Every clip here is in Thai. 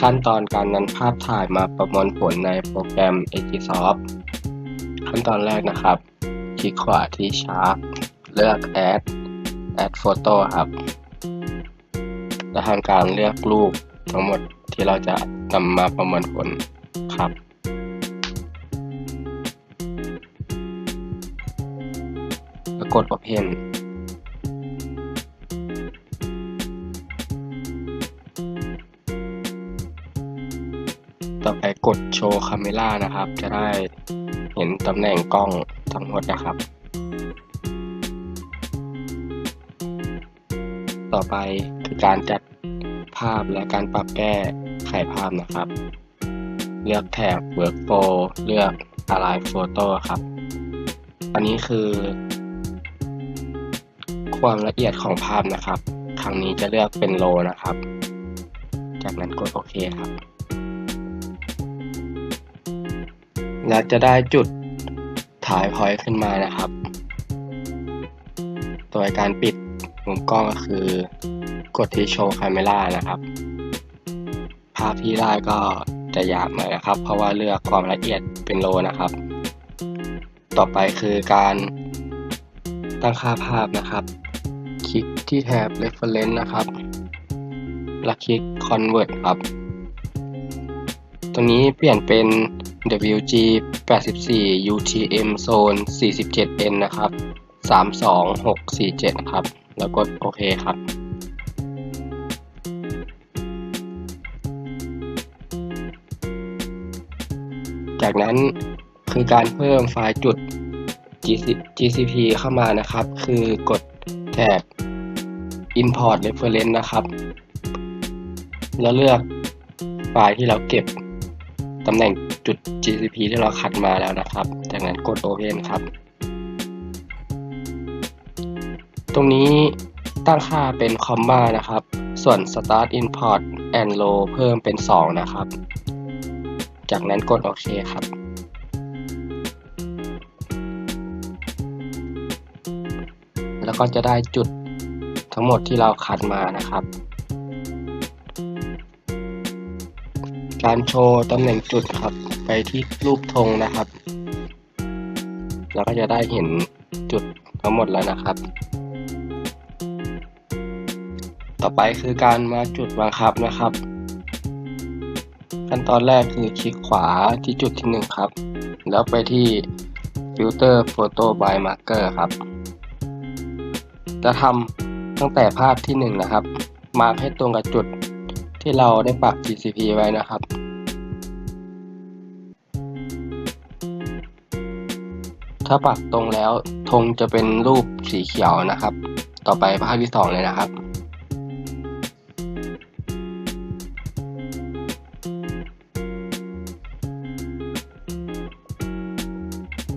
ขั้นตอนการนำภาพถ่ายมาประมวลผลในโปรแกรม Agisoft ขั้นตอนแรกนะครับ คลิกขวาที่ Sharp เลือก Add Add Photo ครับและทำการเลือกรูปทั้งหมดที่เราจะนำมาประมวลผลครับแล้วกด Open ต่อไปกดโชว์คาเมล่านะครับ จะได้เห็นตำแหน่งกล้องทั้งหมดนะครับ ต่อไปคือการจัดภาพและการปรับแก้ไขภาพนะครับ เลือกแถบ Workflow เลือก Align Photo ครับ อันนี้คือ ความละเอียดของภาพนะครับ ครั้งนี้จะเลือกเป็นโลนะครับ จากนั้นกดโอเคครับ และจะได้จุดถ่ายพอยต์ขึ้นมานะครับโดยการปิดมุมกล้องก็คือกดที่โชว์คาเมล่านะครับ ภาพที่ได้ก็จะหยาบหน่อยนะครับ เพราะว่าเลือกความละเอียดเป็นโลนะครับ ต่อไปคือการตั้งค่าภาพนะครับ คลิกที่แถบ reference นะครับ แล้วคลิก convert ครับ ตรงนี้เปลี่ยนเป็น WG 84 UTM Zone 47N นะครับ 32647 ครับ แล้วกดโอเคครับจากนั้นคือการเพิ่มไฟล์จุด GCP เข้ามานะครับ คือกดแถบ Import Reference นะครับ แล้วเลือกไฟล์ที่เราเก็บตำแหน่ง จุด GCP ที่เราคัดมาแล้วนะครับ จากนั้นกด Open ครับ ตรงนี้ตั้งค่าเป็น comma นะครับ ส่วน start import and low เพิ่มเป็น 2 นะครับ จากนั้นกดโอเคครับ แล้วก็จะได้จุดทั้งหมดที่เราคัดมานะครับ การโชว์ตำแหน่งจุดครับ ไปที่รูปธงนะครับแล้วก็จะได้เห็นจุดทั้งหมดแล้วนะครับ ต่อไปคือการมาจุดบังคับนะครับ ขั้นตอนแรกคือคลิกขวาที่จุดที่ 1 ครับ แล้วไปที่ Filter Photo by Marker ครับ จะทำตั้งแต่ภาพที่ 1 นะครับ มาร์คให้ตรงกับจุด ที่เราได้ปัก GCP ไว้นะครับ ถ้าปักตรงแล้วธงจะเป็นรูปสีเขียวนะครับ ต่อไปภาพที่2เลยนะครับ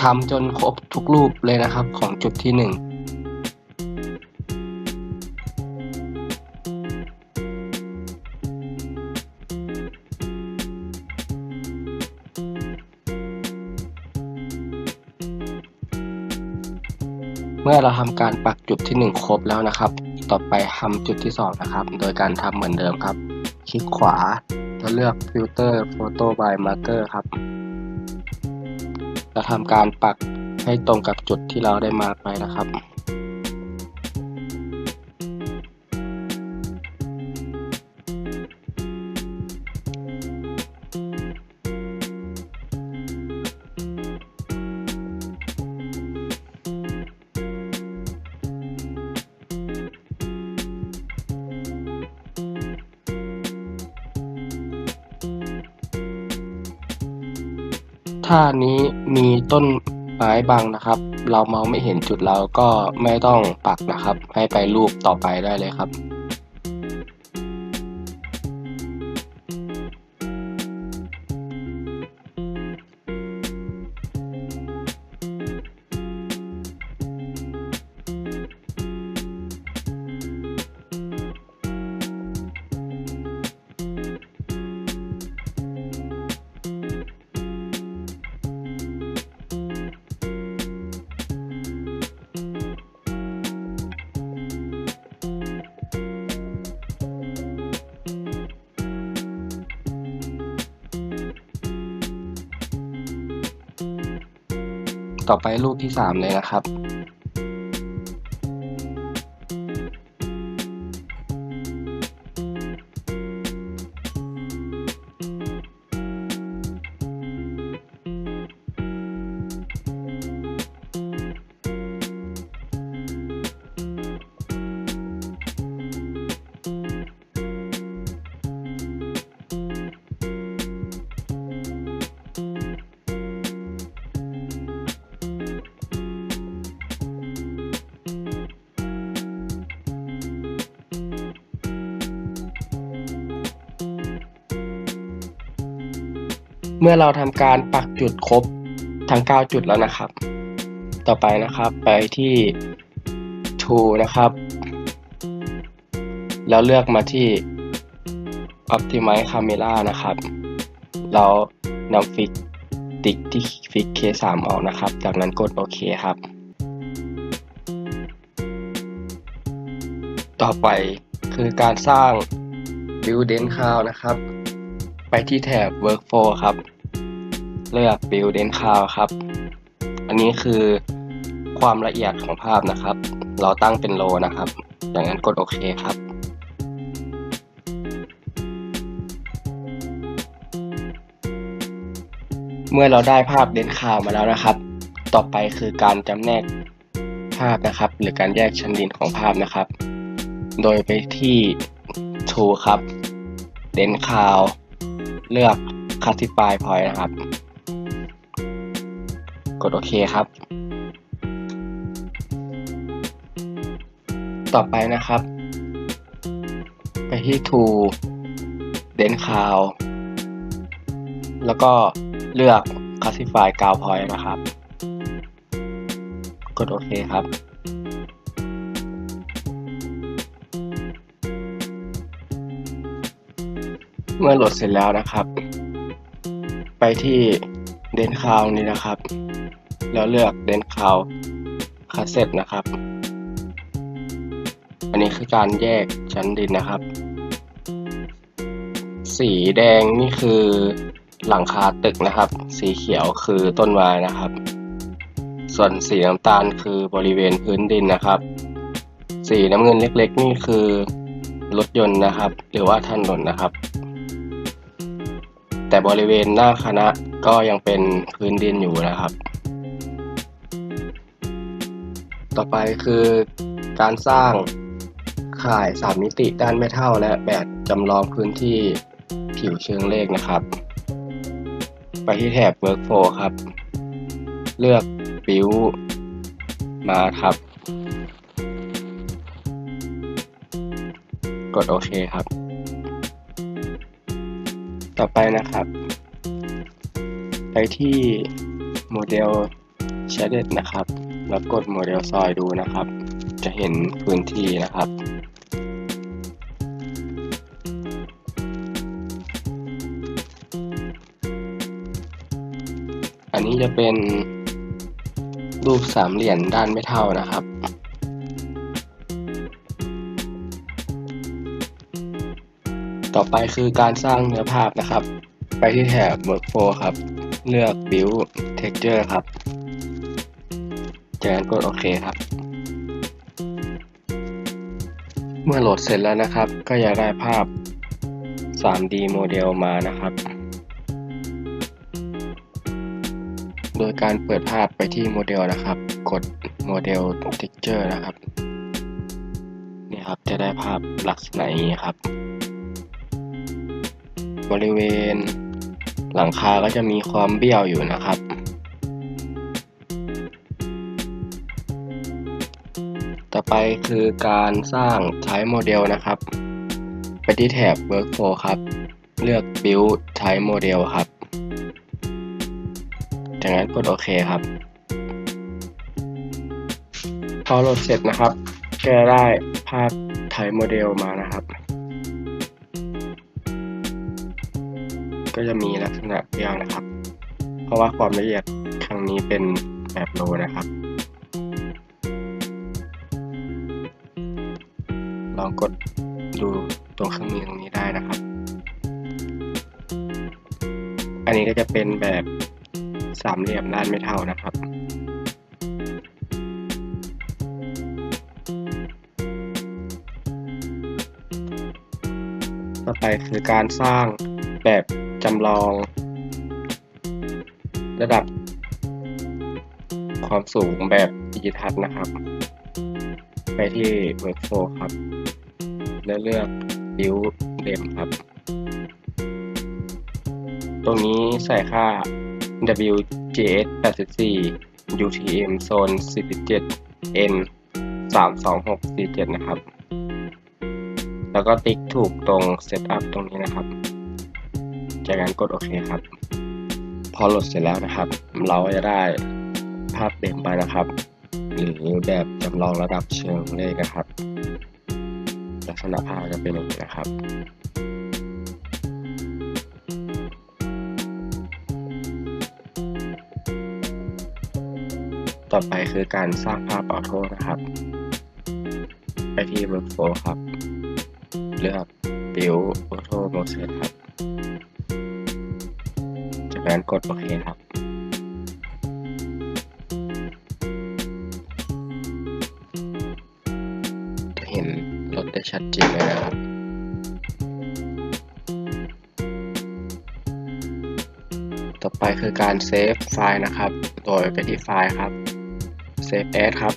ทำจนครบทุกรูปเลยนะครับของจุดที่ 1 เมื่อเราทำการปักจุดที่ 1 ครบแล้วนะครับ ต่อไปทำจุดที่ 2 นะครับ โดยการทำเหมือนเดิมครับ คลิกขวาแล้วเลือก Filter Photo by Marker ครับแล้วทำการปักให้ตรงกับจุดที่เราได้มาร์คไว้นะครับ ถ้านี้มีต้นไม้บังนะครับ เรามองไม่เห็นจุดเราก็ไม่ต้องปักนะครับ ให้ไปรูปต่อไปได้เลยครับ ต่อไปรูปที่สามเลยนะครับ เมื่อเราทำการปักจุดครบทั้ง 9 จุดแล้วนะครับ ต่อไปนะครับไปที่ Tool นะครับ แล้วเลือกมาที่ Optimize Camera นะครับเรานำฟิกติ๊กที่ฟิก K3 ออกนะครับ จากนั้นกดโอเคครับ ต่อไปคือการสร้าง Build Dent Cloud นะครับ ไปที่แถบ Workflow ครับ เลือก Build Dent Cloud ครับ อันนี้คือความละเอียดของภาพนะครับ เราตั้งเป็นโลนะครับจากนั้นกดโอเคครับ เมื่อเราได้ภาพเดนคาวมาแล้วนะครับ ต่อไปคือการจำแนกภาพนะครับ หรือการแยกชั้นดินของภาพนะครับ โดยไปที่ Tool ครับเดนคาวเลือก Classify Point นะครับ กดโอเคครับ ต่อไปนะครับ ไปที่ Tool เดนคาวแล้วก็เลือก Classify 9 Point นะครับ กดโอเคครับเมื่อโหลดเสร็จแล้วนะครับ ไปที่เดนคาวนี้นะครับ แล้วเลือกเดนคาวคาเซ็ตนะครับ อันนี้คือการแยกชั้นดินนะครับ สีแดงนี่คือหลังคาตึกนะครับ สีเขียวคือต้นไม้นะครับ ส่วนสีน้ำตาลคือบริเวณพื้นดินนะครับ สีน้ำเงินเล็กๆ นี่คือรถยนต์นะครับ หรือว่าถนนนะครับ แต่บริเวณหน้าคณะก็ยังเป็นพื้นดินอยู่นะครับ ต่อไปคือการสร้างข่ายสามมิติด้านไม่เท่าและแบบจำลองพื้นที่ผิวเชิงเลขนะครับ ไปที่แถบ Workflow ครับ เลือก Build มาครับ กดโอเคครับ ต่อไปนะครับ ไปที่โมเดล Shaded นะครับ แล้วกดโมเดลซอยดูนะครับ จะเห็นพื้นที่นะครับ อันนี้จะเป็นรูปสามเหลี่ยมด้านไม่เท่านะครับ ต่อไปคือการสร้างเนื้อภาพนะครับ ไปที่แถบ Workflow ครับ เลือก Build Texture ครับ จากนั้นกดโอเคครับ เมื่อโหลดเสร็จแล้วนะครับ ก็จะได้ภาพ 3D โมเดลมานะครับ โดยการเปิดภาพไปที่โมเดลนะครับ กดโมเดล Texture นะครับนี่ครับจะได้ภาพลักษณะนี้ครับ บริเวณหลังคาก็จะมีความเบี้ยวอยู่นะครับ ไปคือการสร้างใช้โมเดลนะครับ ไปที่แถบ Workflow ครับ เลือก Build Type Model ครับ จากนั้นกดโอเคครับ พอโหลดเสร็จนะครับ ก็ได้ภาพ Type Model มานะครับ ก็จะมีลักษณะเบี้ยวนะครับ เพราะว่าความละเอียดครั้งนี้เป็นแบบโลนะครับ องกดดูตัวเครื่องมือตรงนี้ได้นะครับ อันนี้ก็จะเป็นแบบสามเหลี่ยมด้านไม่เท่านะครับต่อไปคือการสร้างแบบจำลอง ระดับ ความสูงแบบดิจิทัลนะครับ ไปที่ Workflow ครับ แล้วเลือก Build Dem ครับ ตรงนี้ใส่ค่า WJS 84 UTM Zone 47 N 32647 นะครับ แล้วก็ติ๊กถูกตรง Setup ตรงนี้นะครับ จากนั้นกดโอเคครับ พอโหลดเสร็จแล้วนะครับ เราจะได้ภาพเต็มไปนะครับ หรือแบบจำลองระดับเชิงเลขนะครับ ลักษณะภาพจะเป็นอย่างนี้นะครับต่อไปคือการสร้างภาพออโต้นะครับ ไปที่ Workflow ครับ เลือก Build Auto Motion ครับ จากนั้นกดโอเคครับ ชัดเจนเลยนะครับต่อไปคือการเซฟไฟล์นะครับ โดยไปที่ไฟล์ครับ Save As ครับ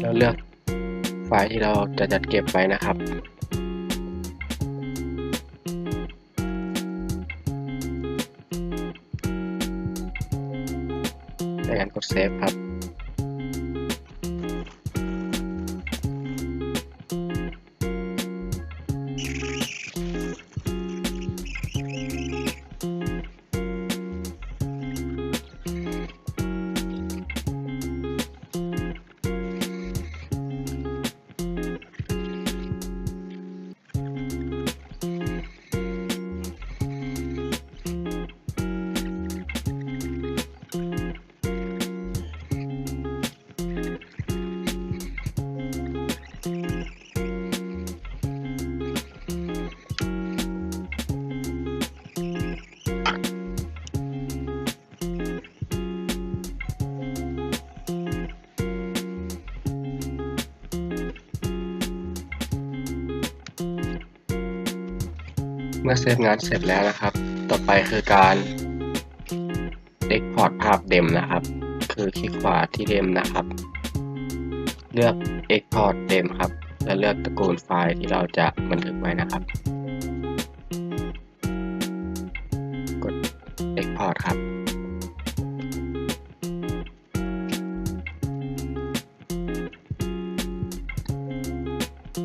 แล้วเลือกไฟล์ที่เราจะจัดเก็บไว้นะครับจากนั้นกดเซฟครับ เมื่อเซฟงานเสร็จแล้วนะครับ ต่อไปคือการ Export ภาพเดมนะครับ คือคลิกขวาที่เดมนะครับ เลือก Export เดมครับ แล้วเลือกตระกูลไฟล์ที่เราจะบันทึกไว้นะครับ กด Export ครับ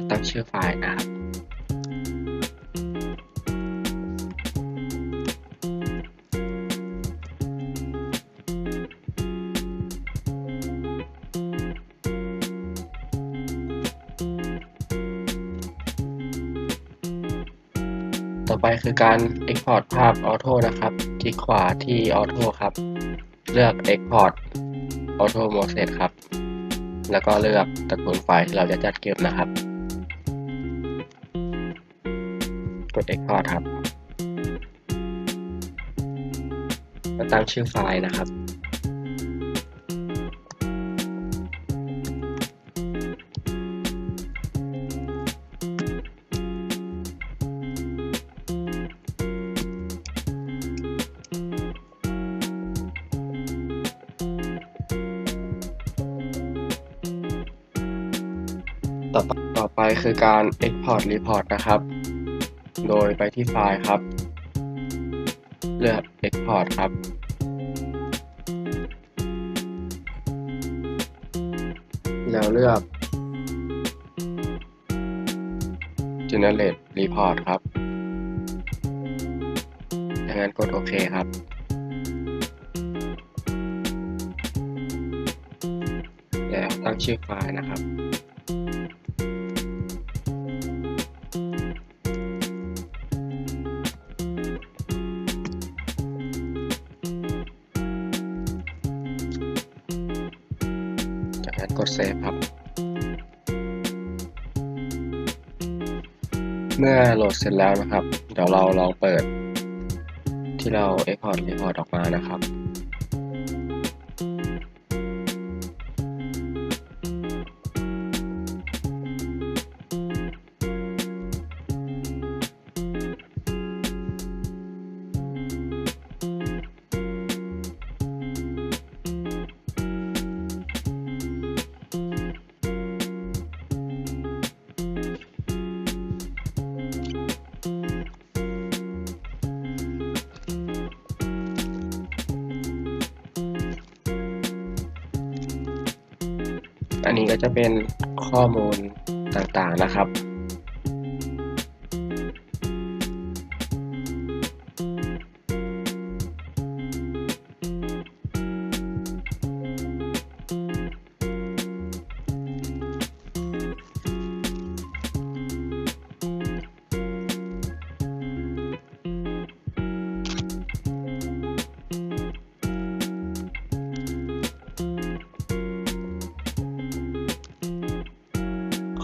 ตั้งชื่อไฟล์นะครับ คือการ Export ภาพ Auto นะครับ คลิกขวาที่ Auto ครับ เลือก Export Auto Motion ครับ แล้วก็เลือกตระกูลไฟล์ที่เราจะจัดเก็บนะครับ กด Export ครับ แล้วตั้งชื่อไฟล์นะครับ คือการ Export Report นะครับ โดยไปที่ไฟล์ครับ เลือก Export ครับ แล้วเลือก Generate Report ครับจากนั้นกดโอเคครับแล้วตั้งชื่อไฟล์นะครับ จากนั้นกดเซฟครับ เมื่อโหลดเสร็จแล้วนะครับ เดี๋ยวเราลองเปิด ที่เรา Export Report ออกมานะครับ อันนี้ก็จะเป็นข้อมูลต่างๆนะครับ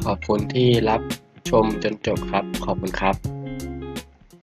ขอบคุณที่รับชมจนจบครับ ขอบคุณครับ